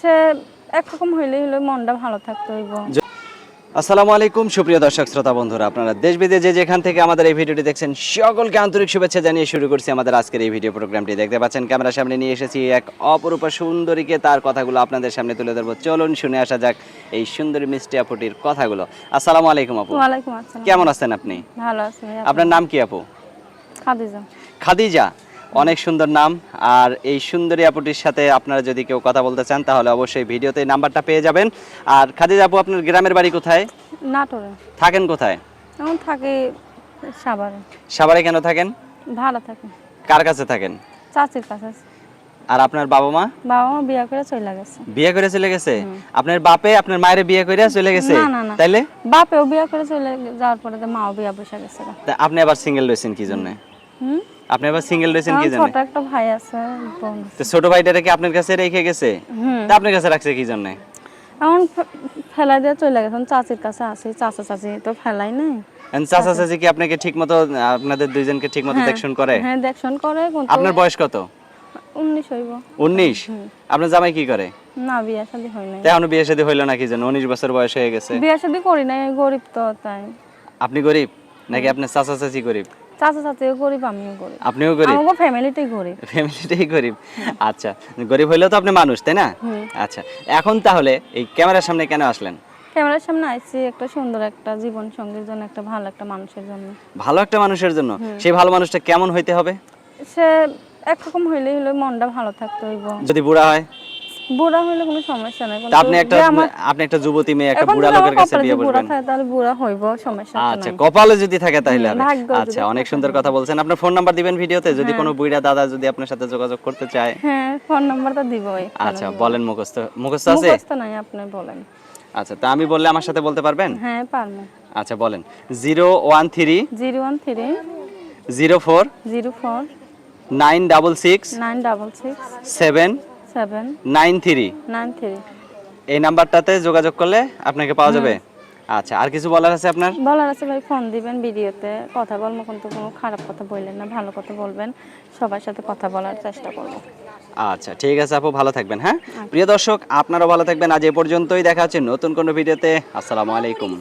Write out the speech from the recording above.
সে একরকম হইলে হইলে মনটা ভালো থাকতে হইব। আসসালামু আলাইকুম সুপ্রিয় দর্শক শ্রোতা বন্ধুরা। আপনারা দেশ বিদেশে যেখান থেকে আমাদের এই ভিডিওটি দেখছেন সকলকে আন্তরিক শুভেচ্ছা জানিয়ে শুরু করছি আমাদের আজকের এই ভিডিও প্রোগ্রামটি। দেখতে পাচ্ছেন ক্যামেরার সামনে নিয়ে এসেছি এক অপরূপা সুন্দরীকে। তার কথাগুলো আপনাদের সামনে তুলে ধরবো। চলুন শুনে আসা যাক এই সুন্দরী মিষ্টি আপুটির কথাগুলো। আসসালামু আলাইকুম আপু। ওয়ালাইকুম আসসালাম। কেমন আছেন আপনি? ভালো আছি আপনার নাম কি আপু? খাদিজা। খাদিজা। অনেক সুন্দর নাম। আর এই সুন্দরী আপুটির সাথে আপনারা যদি কেউ কথা বলতে চান তাহলে অবশ্যই ভিডিওতে এই নাম্বারটা পেয়ে যাবেন। আর খাদিজা আপু আপনার গ্রামের বাড়ি কোথায়? নাটোরে। থাকেন কোথায়? এখন থাকি সাভারে। সাভারে কেন থাকেন? ভাড়া থাকি। কার কাছে থাকেন? চাচির কাছে আর আপনার বাবা মা? বাবা মা বিয়া করে চলে গেছে। বিয়ে করে চলে গেছে? আপনার বাপে আপনার মায়ের বিয়ে করে চলে গেছে? না, না, না। তাইলে? বাপেও বিয়ে করে চলে যাওয়ার পরে তো মাও বিয়া বসে গেছে আপনি আবার সিঙ্গেল রয়েছেন কি জন্য? হুম? আপনি আবার সিঙ্গেল রয়েছেন কি জন্য ছোট একটা ভাই আছে তো ছোট ভাইটারে কি আপনার কাছে রেখে গেছে? তা আপনার কাছে রাখছে কি জন্য? এখন ফেলাই দিয়ে চলে গেছে এখন চাচির কাছে আছি চাচা চাচি তো ফেলাই নাই। চাচা চাচি কি আপনাকে ঠিক মতো আপনাদের দুইজনকে ঠিক মতো দেখশন করে? হ্যাঁ দেখশন করে আপনার বয়স কত? উনিশ হইব। উনিশ? আপনার জামাই কি করে? না বিয়া শাদি হয় নাই। তা এখনও বিয়ে শাদী হইল না কি জন্য উনিশ বছর বয়স হয়ে গেছে। বিয়া শাদি করি নাই গরিব তো তাই। আপনি গরিব? নাকি আপনার চাচা চাচি গরিব? চাচা চাচিও গরিব আমিও গরিব। আপনিও গরিব? ফ্যামিলিটাই গরিব। ফ্যামিলিটাই গরিব? আচ্ছা গরিব হইলেও তো আপনি মানুষ তাই না? আচ্ছা এখন তাহলে এই ক্যামেরার সামনে কেন আসলেন? ক্যামেরার সামনে আইছি একটা সুন্দর একটা জীবন সঙ্গীর জন্য একটা ভালো একটা মানুষের জন্য। ভালো একটা মানুষের জন্য? সেই ভালো মানুষটা কেমন হইতে হবে? সে একরকম হইলে হইলে মনটা ভালো থাকতে হইব। যদি বুড়া হয়? বুড়া হলে কোনো সমস্যা নাই আপনি একটা আপনি একটা যুবতী মেয়ে একটা বুড়া লোকের কাছে বিয়ে তাহলে বুড়া হইব সমস্যা আচ্ছা, নাই আচ্ছা কপালে যদি থাকে তাহলে আচ্ছা অনেক সুন্দর কথা বলছেন। আপনার ফোন নাম্বার দিবেন ভিডিওতে? যদি হ্যাঁ। কোনো দাদা যদি আপনার সাথে যোগাযোগ করতে চায়। হ্যাঁ ফোন দিবই আচ্ছা বলেন মুখস্থ। মুখস্থ আছে? মুখস্থ নাই আপনি বলেন। আচ্ছা তা আমি বললে আমার সাথে বলতে পারবেন? হ্যাঁ পারবেন আচ্ছা বলেন। 013 013 04 04 966 966 7 seven. Nine three. Nine three. এই নাম্বারটাতে যোগাযোগ করলে আপনাকে পাওয়া যাবে। আচ্ছা আর কিছু বলার আছে আপনার? বলার আছে ভাই ফোন দিবেন ভিডিওতে কথা বলব কিন্তু কোনো খারাপ কথা বললেন না ভালো কথা বলবেন। সবার সাথে কথা বলার চেষ্টা করব। আচ্ছা ঠিক আছে আপু ভালো থাকবেন হ্যাঁ? প্রিয় দর্শক আপনারাও ভালো থাকবেন। আজ এ পর্যন্তই দেখা হচ্ছে নতুন কোনো ভিডিওতে। আসসালামু আলাইকুম।